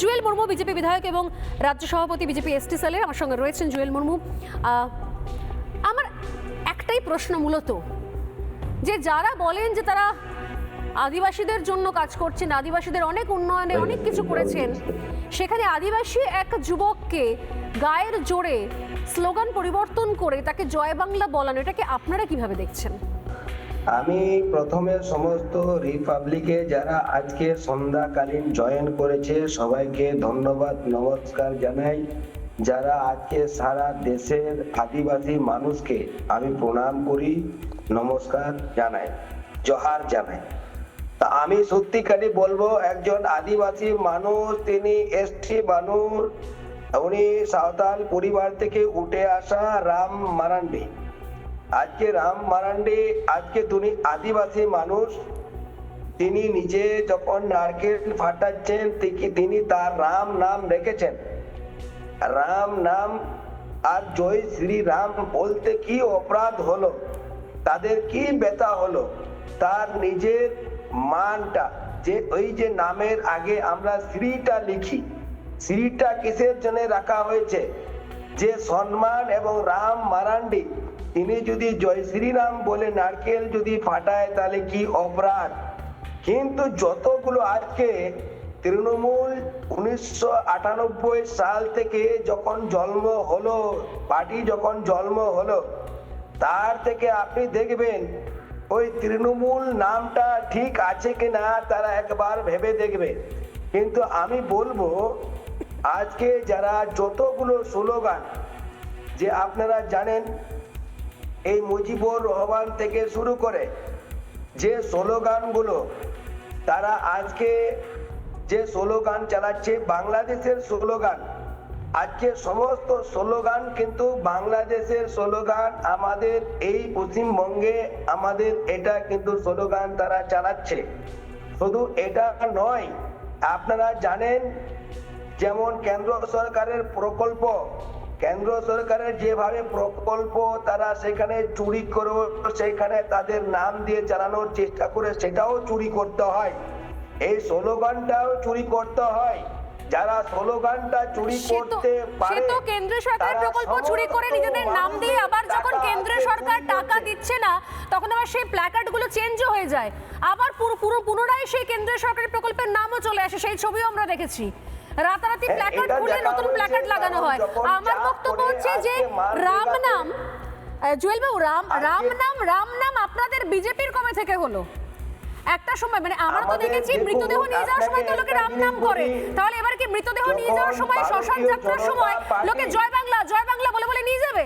Jewel Murmu, BJP বিধায়ক এবং রাজ্য সভাপতি বিজেপি এসটি সেলের। আমার সঙ্গে রয়েছেন জুয়েল মুর্মু। আমার একটাই প্রশ্ন মূলত, যে যারা বলেন যে তারা আদিবাসীদের জন্য কাজ করছেন, আদিবাসীদের অনেক উন্নয়নে অনেক কিছু করেছেন, সেখানে আদিবাসী এক যুবককে গায়ের জোরে স্লোগান পরিবর্তন করে তাকে জয় বাংলা বলানো এটাকে আপনারা কীভাবে দেখছেন? আমি প্রথমে সমস্ত রিপাবলিকে যারা আজকে সন্ধ্যাকালীন জয়েন করেছে, সবাইকে ধন্যবাদ, নমস্কার জানাই। যারা আজকে সারা দেশের আদিবাসী মানুষকে আমি প্রণাম করি, নমস্কার জানাই, জহার জানাই। তা আমি সত্যিকারই বলব, একজন আদিবাসী মানুষ, তিনি এসটি মানুষ উনি সাঁওতাল পরিবার থেকে উঠে আসা রাম মারান্ডি। আজকে রাম মারান্ডি, আজকে তিনি আদিবাসী মানুষ, তিনি নিজে যখন নারকেল ফাটাচ্ছেন তিনি তার রাম নাম রেখেছেন। রাম নাম আর জয় শ্রী রাম বলতে কি অপরাধ হলো? তাদের কি ব্যথা হলো? তার নিজের মানটা, যে ওই যে নামের আগে আমরা শ্রীটা লিখি, শ্রীটা কিসের জন্য রাখা হয়েছে? যে সম্মান এবং রাম মারান্ডি তিনি যদি জয় শ্রীরাম বলে নারকেল যদি ফাটায়, তাহলে কি অপরাধ? কিন্তু যতগুলো আজকে তৃণমূল উনিশশো আটানব্বই সাল থেকে যখন জন্ম হলো, পার্টি যখন জন্ম হলো, তার থেকে আপনি দেখবেন ওই তৃণমূল নামটা ঠিক আছে কি না তারা একবার ভেবে দেখবে। কিন্তু আমি বলব, আজকে যারা যতগুলো স্লোগান, যে আপনারা জানেন এই মুজিবুর রহমান থেকে শুরু করে যে স্লোগানগুলো তারা আজকে যে স্লোগান চালাচ্ছে, বাংলাদেশের স্লোগান, আজকে সমস্ত স্লোগান কিন্তু বাংলাদেশের স্লোগান, আমাদের এই পশ্চিমবঙ্গে আমাদের এটা কিন্তু স্লোগান তারা চালাচ্ছে। শুধু এটা নয়, আপনারা জানেন, যেমন কেন্দ্র সরকারের প্রকল্প কেন্দ্র সরকারের যেভাবে প্রকল্প তারা সেখানে চুরি করে সেখানে তাদের নাম দিয়ে চালানোর চেষ্টা করে সেটাও চুরি করতে হয়। এই স্লোগানটাও চুরি করতে হয়। যারা স্লোগানটা চুরি করতে সে পারে তো কেন্দ্র সরকার প্রকল্প চুরি করে নিজেদের নাম দিয়ে আবার যখন কেন্দ্র সরকার টাকা দিচ্ছে না তখন আবার সেই প্ল্যাকার্ডগুলো চেঞ্জও হয়ে যায়। আবার পুরো পুরো পুনরায় সেই কেন্দ্র সরকারের প্রকল্পের নামও চলে আসে সেই ছবিও আমরা দেখেছি। রাতারাতি প্ল্যাকার্ড খুলে নতুন প্ল্যাকার্ড লাগানো হয়। আমার বক্তব্য হচ্ছে যে রাম নাম জুয়েল বাবু রাম রাম নাম রাম নাম আপনাদের বিজেপির কবে থেকে হলো? একটা সময় মানে আমরা তো দেখেছি মৃতদেহ নিয়ে যাওয়ার সময় তো লোকে রাম নাম করে। তাহলে এবার কি মৃতদেহ নিয়ে যাওয়ার সময় শ্মশান যাত্রার সময় লোকে জয় বাংলা জয় বাংলা বলে বলে নিয়ে যাবে?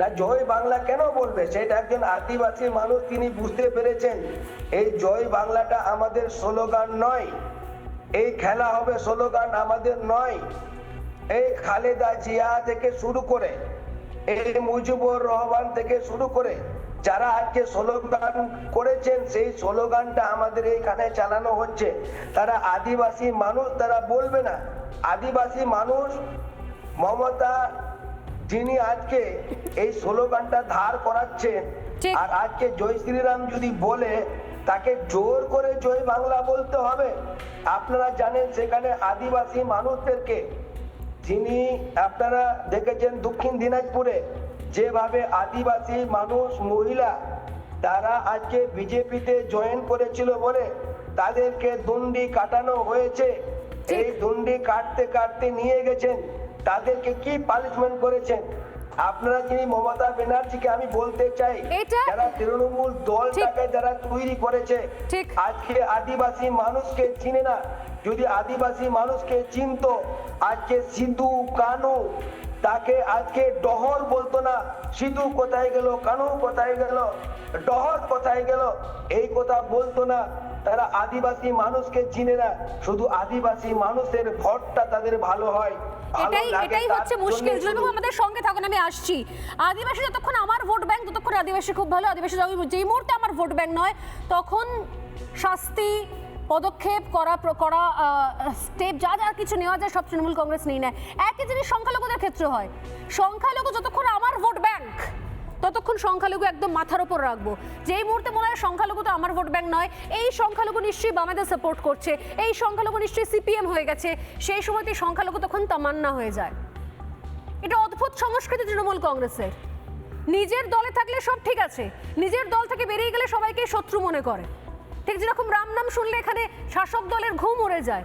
না জয় বাংলা কেন বলবে? সেটা একজন আদিবাসী মানুষ তিনি বুঝতে পেরেছেন। এই জয় বাংলাটা আমাদের স্লোগান নয়। এই খেলা হবে স্লোগান আমাদের নয়। এই খালেদা জিয়া থেকে শুরু করে এই মুজিবুর রহমান থেকে শুরু করে যারা আজকে স্লোগান করেছেন সেই স্লোগানটা আমাদের এইখানে চালানো হচ্ছে। তারা আদিবাসী মানুষ তারা বলবে না আদিবাসী মানুষ মমতা যিনি আজকে এই স্লোগানটা ধার করাচ্ছেন আর আজকে জয় শ্রীরাম যদি বলে তাকে জোর করে জয় বাংলা বলতে হবে। আপনারা জানেন সেখানে আদিবাসী মানুষদেরকে যিনি আপনারা দেখেছেন দক্ষিণ দিনাজপুরে যেভাবে আদিবাসী মানুষ মহিলা তারা আজকে বিজেপিতে জয়েন করেছিল বলে তাদেরকে দণ্ডি কাটানো হয়েছে। এই দণ্ডি কাটতে কাটতে নিয়ে গেছেন। তাদেরকে কি পানিশমেন্ট করেছেন? আপনারা যিনি মমতা ব্যানার্জিকে আমি বলতে চাই যারা তৃণমূল দলটাকে যারা তৈরি করেছে আজকে আদিবাসী মানুষকে চিনে না। যদি আদিবাসী মানুষকে চিনতো আজকে সিধু কানু তাকে আজকে ডহর বলতো না। সিধু কোথায় গেল কানু কোথায় গেল ডহর কোথায় গেল এই কথা বলতো না। তারা আদিবাসী মানুষকে চিনে না। শুধু আদিবাসী মানুষের ভোটটা তাদের ভালো হয়। এটাই এটাই হচ্ছে মুশকিল। জুলবাবু আমাদের সঙ্গে থাকুন আমি আসছি। আদিবাসী যতক্ষণ আমার ভোট ব্যাংক ততক্ষণ আদিবাসী খুব ভালো। আদিবাসী যেই মুহূর্তে আমার ভোট ব্যাংক নয়। তখন শাস্তি পদক্ষেপ করা করা স্টেপ যা যা কিছু নেওয়া যায় সব তৃণমূল কংগ্রেস নিয়ে নেয়। একই জিনিস সংখ্যালঘুদের ক্ষেত্রে হয়। সংখ্যালঘু যতক্ষণ আমার ভোট ব্যাংক ততক্ষণ সংখ্যালঘু একদম মাথার ওপর রাখব। যেই মুহূর্তে মনে হয় সংখ্যালঘু তো আমার ভোট ব্যাংক নয়, এই সংখ্যালঘু নিশ্চয়ই বামেদের সাপোর্ট করছে, এই সংখ্যালঘু নিশ্চয়ই সিপিএম হয়ে গেছে, সেই সময়তে সংখ্যালঘু তখন তামান্না হয়ে যায়। এটা অদ্ভুত সংস্কৃতি তৃণমূল কংগ্রেসের। নিজের দলে থাকলে সব ঠিক আছে, নিজের দল থেকে বেরিয়ে গেলে সবাইকে শত্রু মনে করে। ঠিক যেরকম রাম নাম শুনলে এখানে শাসক দলের ঘুম উড়ে যায়।